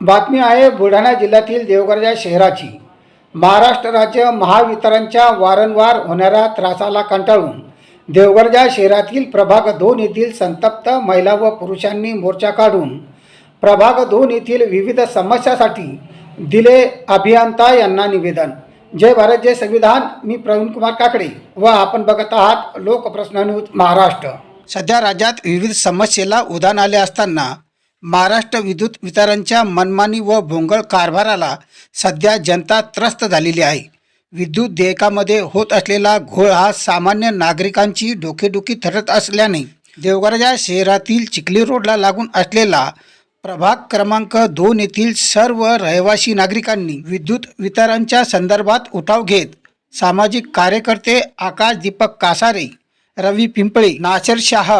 बातमी आहे बुलढाणा जिल्ह्यातील देवगड शहराची. महाराष्ट्र राज्य महावितरणच्या वारंवार होणाऱ्या त्रासाला कंटाळून देवगडच्या शहरातील प्रभाग दोन येथील संतप्त महिला व पुरुषांनी मोर्चा काढून प्रभाग दोन येथील विविध समस्यासाठी दिले अभियंता यांना निवेदन. जय भारत जय संविधान. मी प्रवीण कुमार काकडे व आपण बघत आहात लोकप्रश्न न्यूज महाराष्ट्र. सध्या राज्यात विविध समस्येला उधाण आले असताना महाराष्ट्र विद्युत वितरणच्या मनमानी व भोंगळ कारभाराला सध्या जनता त्रस्त झालेली आहे. विद्युत देयकामध्ये होत असलेला घोळ हा सामान्य नागरिकांची डोकेडुखी ठरत असल्याने देवगडच्या शहरातील चिखली रोडला लागून असलेला प्रभाग क्रमांक दोन येथील सर्व रहिवासी नागरिकांनी विद्युत वितरणच्या संदर्भात उठाव घेत सामाजिक कार्यकर्ते आकाश दीपक कासारे रवी पिंपळे नासर शाह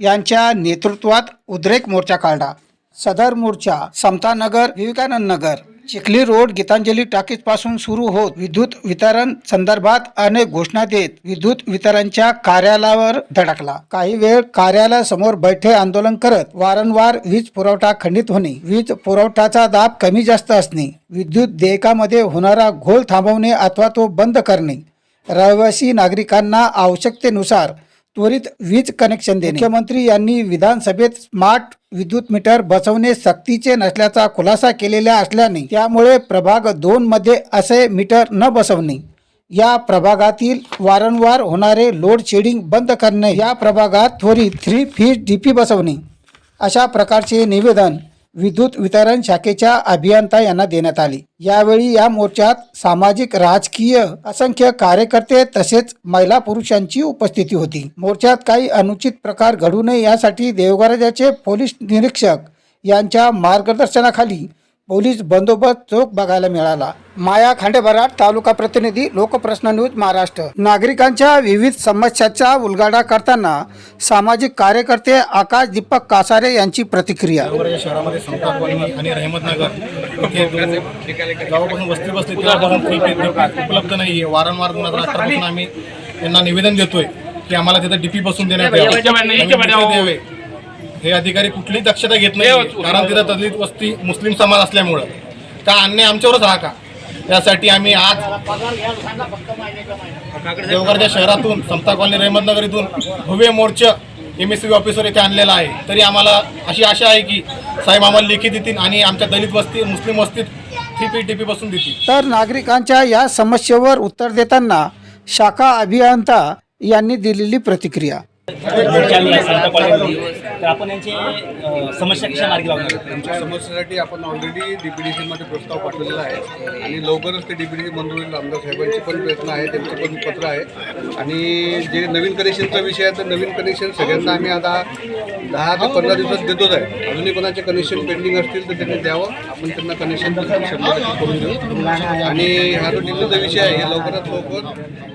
यांच्या नेतृत्वात उद्रेक मोर्चा काढला. सदर मोर्चा समतानगर विवेकानंद नगर चिखली रोड गीतांजली टाकीजपासून सुरू होत विद्युत वितरण संदर्भात अनेक घोषणा देत विद्युत वितरणच्या कार्यालयावर धडकला. काही वेळ कार्यालयासमोर बैठे आंदोलन करत वारंवार वीज पुरवठा खंडित होणे वीज पुरवठ्याचा दाब कमी जास्त असणे विद्युत देयकामध्ये होणारा घोल थांबवणे अथवा तो बंद करणे रहिवासी नागरिकांना आवश्यकतेनुसार त्वरित वीज कनेक्शन देणे. मुख्यमंत्री यांनी विधानसभेत स्मार्ट विद्युत मीटर बसवणे सक्तीचे नसल्याचा खुलासा केलेला असल्याने त्यामुळे प्रभाग दोन मध्ये असे मीटर न बसवणे या प्रभागातील वारंवार होणारे लोड शेडिंग बंद करणे या प्रभागात थोडी थ्री फीज डी पी बसवणे अशा प्रकारचे निवेदन विद्युत वितरण शाखेच्या अभियंता यांना देण्यात आली. यावेळी या मोर्चात सामाजिक राजकीय असंख्य कार्यकर्ते तसेच महिला पुरुषांची उपस्थिती होती. मोर्चात काही अनुचित प्रकार घडू नये यासाठी देवगराजाचे पोलीस निरीक्षक यांच्या मार्गदर्शनाखाली पोलीस बंदोबस्त चोख बघायला मिळाला. माया खांडेबराट तालुका प्रतिनिधी लोकप्रश्न न्यूज महाराष्ट्र. नागरिकांच्या विविध समस्याचा उलगाडा करताना सामाजिक कार्यकर्ते आकाश दीपक कासारे यांची प्रतिक्रिया. शहरामध्ये आणि रहमतनगर जो गावापासून वस्ती उपलब्ध नाही आहे. वारंवार दोन हजार अठरापासून आम्ही त्यांना निवेदन देतोय की आम्हाला तिथं डीपी बसून देण्यात यावं. नवीन मीटर द्यावे. हे अधिकारी कुठलीही दक्षता घेत नाही कारण तिथं दलित वस्ती मुस्लिम समाज असल्यामुळं. का अन्याय आमच्यावरच हा का? यासाठी आम्ही आज देवगडच्या शहरातून समता कॉलनी रहमतनगर इथून भव्य मोर्चा एम एस सी ऑफिसवर इथे आणलेला आहे. तरी आम्हाला अशी आशा आहे की साहेब आम्हाला लेखी देतील आणि आमच्या दलित वस्ती मुस्लिम वस्तीत थ्री पी टी पी बसून देतील. तर नागरिकांच्या या समस्येवर उत्तर देताना शाखा अभियंता यांनी दिलेली प्रतिक्रिया. तर आपण यांची समस्या कशा मार्गी लावणार त्यांच्या समस्येसाठी आपण ऑलरेडी डीपीडीसीमध्ये प्रस्ताव पाठवलेला आहे. आणि लवकरच ते डीपीडीसी मंजूर होईल. आमदार साहेबांचे पण प्रयत्न आहे त्यांचं पण पत्र आहे. आणि जे नवीन कनेक्शनचा विषय आहे तर नवीन कनेक्शन सगळ्यांना आम्ही आता दहा ते पंधरा दिवसात देतोच आहे. अजूनही कोणाचे कनेक्शन पेंडिंग असतील तर त्यांनी द्यावं. आपण त्यांना कनेक्शन करून देऊ. आणि हा जो डिल्लीचा विषय आहे हे लवकरात लवकर